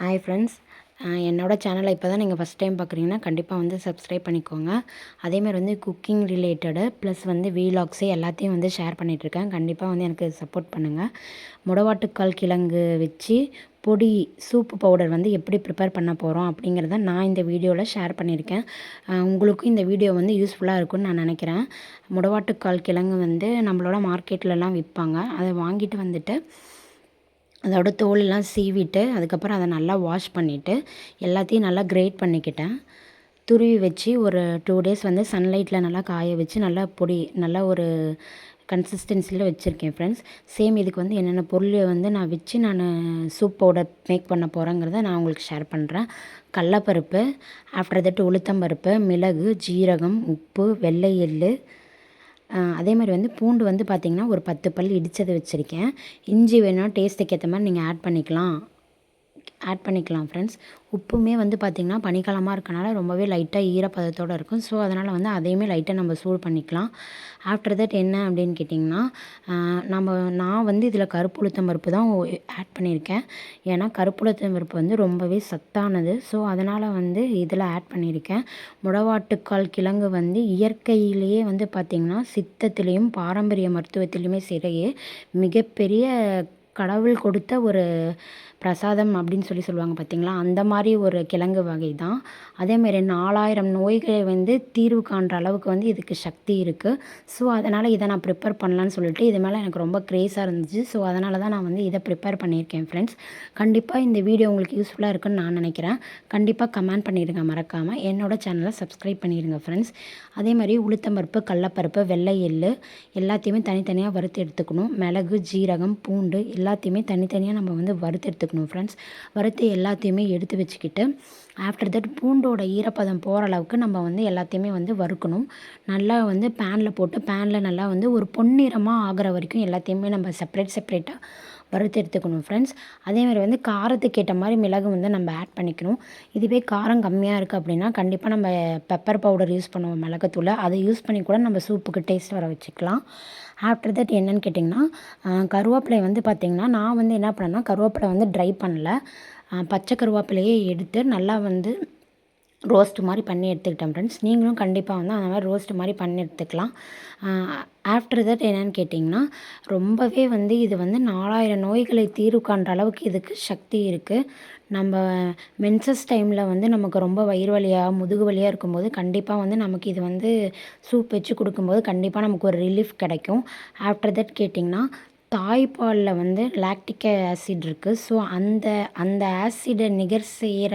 Hi friends என்னோடய சேனலை இப்போ தான் நீங்கள் ஃபஸ்ட் டைம் பார்க்குறீங்கன்னா கண்டிப்பாக வந்து சப்ஸ்கிரைப் பண்ணிக்கோங்க. அதேமாதிரி வந்து குக்கிங் ரிலேட்டடு ப்ளஸ் வந்து வீலாக்ஸு எல்லாத்தையும் வந்து ஷேர் பண்ணிகிட்ருக்கேன் கண்டிப்பாக வந்து எனக்கு சப்போர்ட் பண்ணுங்கள் முடவாட்டுக்கால் கிழங்கு வச்சு பொடி சூப்பு பவுடர் வந்து எப்படி ப்ரிப்பேர் பண்ண போகிறோம் அப்படிங்கிறத நான் இந்த வீடியோவில் ஷேர் பண்ணியிருக்கேன். உங்களுக்கும் இந்த வீடியோ வந்து யூஸ்ஃபுல்லாக இருக்கும்னு நான் நினைக்கிறேன். முடவாட்டுக்கால் கிழங்கு வந்து நம்மளோட மார்க்கெட்லலாம் விற்பாங்க. அதை வாங்கிட்டு வந்துட்டு அதோட தோலெல்லாம் சீவிட்டு அதுக்கப்புறம் அதை நல்லா வாஷ் பண்ணிவிட்டு எல்லாத்தையும் நல்லா கிரேட் பண்ணிக்கிட்டேன். துருவி வச்சு ஒரு டூ டேஸ் வந்து சன்லைட்டில் நல்லா காய வச்சு நல்லா பொடி நல்லா ஒரு கன்சிஸ்டன்சியில் வச்சுருக்கேன் ஃப்ரெண்ட்ஸ் சேம் இதுக்கு வந்து என்னென்ன பொருள் வந்து நான் வச்சு நான் சூப் பவுடர் மேக் பண்ண போகிறேங்கிறத நான் உங்களுக்கு ஷேர் பண்ணுறேன் கடலப்பருப்பு ஆஃப்டர் தட் உளுத்தம்பருப்பு மிளகு ஜீரகம் உப்பு வெள்ளை எள்ளு அதே மாதிரி வந்து பூண்டு வந்து பார்த்திங்கன்னா ஒரு பத்து பல் இடித்தது வச்சுருக்கேன். இஞ்சி வேணும்னா டேஸ்ட்டுக்கு ஏற்ற மாதிரி நீங்கள் ஆட் பண்ணிக்கலாம். ஆட் பண்ணிக்கலாம் ஃப்ரெண்ட்ஸ் உப்புமே வந்து பார்த்திங்கன்னா பனிக்காலமாக இருக்கனால ரொம்பவே லைட்டாக ஈரப்பதத்தோடு இருக்கும். ஸோ அதனால் வந்து அதையுமே லைட்டாக நம்ம சூடு பண்ணிக்கலாம். ஆஃப்டர் தட் என்ன அப்படின்னு கேட்டிங்கன்னா நம்ம நான் வந்து இதில் கருப்புளுத்தம் பருப்பு தான் ஆட் பண்ணியிருக்கேன். ஏன்னா கருப்புளுத்தம் பருப்பு வந்து ரொம்பவே சத்தானது. ஸோ அதனால் வந்து இதில் ஆட் பண்ணியிருக்கேன். முடவாட்டுக்கால் கிழங்கு வந்து இயற்கையிலேயே வந்து பார்த்திங்கன்னா சித்தத்துலேயும் பாரம்பரிய மருத்துவத்திலையுமே சிறையே மிகப்பெரிய கடவுள் கொடுத்த ஒரு பிரசாதம் அப்படின்னு சொல்லி சொல்லுவாங்க பார்த்தீங்களா? அந்த மாதிரி ஒரு கிழங்கு வகை தான். அதேமாரி நாலாயிரம் நோய்களை வந்து தீர்வு காண்ற அளவுக்கு வந்து இதுக்கு சக்தி இருக்குது ஸோ அதனால் இதை நான் ப்ரிப்பேர் பண்ணலான்னு சொல்லிட்டு இது மேலே எனக்கு ரொம்ப க்ரேஸாக இருந்துச்சு. ஸோ அதனால தான் நான் வந்து இதை ப்ரிப்பேர் பண்ணியிருக்கேன் ஃப்ரெண்ட்ஸ் கண்டிப்பாக இந்த வீடியோ உங்களுக்கு யூஸ்ஃபுல்லாக இருக்குன்னு நான் நினைக்கிறேன். கண்டிப்பாக கமெண்ட் பண்ணிடுங்க மறக்காமல் என்னோட சேனலை சப்ஸ்கிரைப் பண்ணிடுங்க ஃப்ரெண்ட்ஸ் அதே மாதிரி உளுத்தம்பருப்பு கடலப்பருப்பு வெள்ளை எள்ளு எல்லாத்தையுமே தனித்தனியாக வறுத்து எடுத்துக்கணும். மிளகு ஜீரகம் பூண்டு எல்லாத்தையுமே தனித்தனியாக நம்ம வந்து வறுத்து எடுத்துக்கணும் ஃப்ரெண்ட்ஸ் வறுத்து எல்லாத்தையுமே எடுத்து வச்சுக்கிட்டு ஆஃப்டர் தட் பூண்டோட ஈரப்பதம் போகிற அளவுக்கு நம்ம வந்து எல்லாத்தையுமே வந்து வறுக்கணும். நல்லா வந்து பேனில் போட்டு பேனில் நல்லா வந்து ஒரு பொன்னிறமாக ஆகிற வரைக்கும் எல்லாத்தையுமே நம்ம செப்பரேட் செப்பரேட்டாக வறுத்து எடுத்துக்கணும் ஃப்ரெண்ட்ஸ் அதேமாதிரி வந்து காரத்துக்கு ஏற்ற மாதிரி மிளகு வந்து நம்ம ஆட் பண்ணிக்கணும். இதுவே காரம் கம்மியாக இருக்குது அப்படின்னா கண்டிப்பாக நம்ம பெப்பர் பவுடர் யூஸ் பண்ணுவோம் மிளகுத்தூளை அதை யூஸ் பண்ணி கூட நம்ம சூப்புக்கு டேஸ்ட் வர வச்சுக்கலாம். ஆஃப்டர் தட் என்னன்னு கேட்டிங்கன்னா கருவேப்பிலை வந்து பார்த்திங்கன்னா நான் வந்து என்ன பண்ணேன்னா கருவேப்பிலை வந்து ட்ரை பண்ணல. பச்சை கருவேப்பிலையே எடுத்து நல்லா வந்து ரோஸ்ட் மாதிரி பண்ணி எடுத்துக்கிட்டேன் ஃப்ரெண்ட்ஸ் நீங்களும் கண்டிப்பாக வந்து அந்த மாதிரி ரோஸ்ட் மாதிரி பண்ணி எடுத்துக்கலாம். ஆஃப்டர் தட் என்னன்னு கேட்டிங்கன்னா ரொம்பவே வந்து இது வந்து நாலாயிரம் நோய்களை தீர்வு காண்ற அளவுக்கு இதுக்கு சக்தி இருக்குது நம்ம மென்சஸ் டைமில் வந்து நமக்கு ரொம்ப வயிறு வலியாக முதுகு வலியாக இருக்கும்போது கண்டிப்பாக வந்து நமக்கு இது வந்து சூப் வச்சு கொடுக்கும்போது கண்டிப்பாக நமக்கு ஒரு ரிலீஃப் கிடைக்கும். ஆஃப்டர் தட் கேட்டிங்கன்னா தாய்ப்பாலில் வந்து லாக்டிக் ஆசிட் இருக்குது ஸோ அந்த அந்த ஆசிடை நிகர் செய்கிற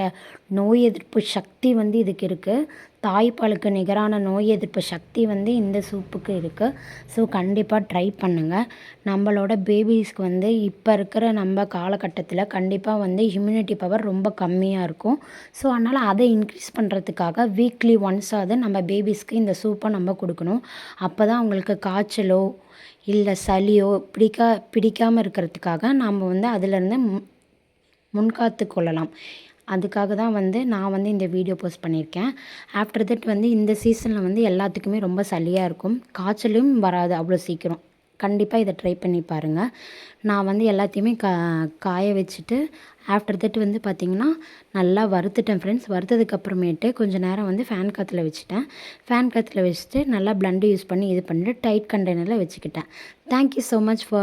நோய் எதிர்ப்பு சக்தி வந்து இதுக்கு இருக்குது தாய்ப்பாலுக்கு நிகரான நோய் எதிர்ப்பு சக்தி வந்து இந்த சூப்புக்கு இருக்குது ஸோ கண்டிப்பாக ட்ரை பண்ணுங்கள் நம்மளோட பேபிஸ்க்கு வந்து இப்போ இருக்கிற நம்ம காலகட்டத்தில் கண்டிப்பாக வந்து இம்யூனிட்டி பவர் ரொம்ப கம்மியாக இருக்கும். ஸோ அதனால் அதை இன்க்ரீஸ் பண்ணுறதுக்காக வீக்லி ஒன்ஸாவது நம்ம பேபிஸ்க்கு இந்த சூப்பை நம்ம கொடுக்கணும். அப்போ தான் அவங்களுக்கு காய்ச்சலோ இல்லை சளியோ பிடிக்கா பிடிக்காமல் இருக்கிறதுக்காக நாம் வந்து அதிலேருந்து முன்காத்து கொள்ளலாம். அதுக்காக தான் வந்து நான் வந்து இந்த வீடியோ போஸ்ட் பண்ணியிருக்கேன். ஆஃப்டர் தட் வந்து இந்த சீசனில் வந்து எல்லாத்துக்குமே ரொம்ப சளியாக இருக்கும். காய்ச்சலும் வராது அவ்வளோ சீக்கிரம். கண்டிப்பாக இதை ட்ரை பண்ணி பாருங்கள் நான் வந்து எல்லாத்தையுமே கா காய வச்சுட்டு ஆஃப்டர் தட் வந்து பார்த்திங்கன்னா நல்லா வறுத்துட்டேன் ஃப்ரெண்ட்ஸ் வறுத்ததுக்கப்புறமேட்டு கொஞ்சம் நேரம் வந்து ஃபேன் காற்றுல வச்சுட்டேன். ஃபேன் காற்றுல வச்சுட்டு நல்லா பிளண்டு யூஸ் பண்ணி இது பண்ணிட்டு டைட் கண்டெய்னரில் வச்சுக்கிட்டேன். Thank you so much for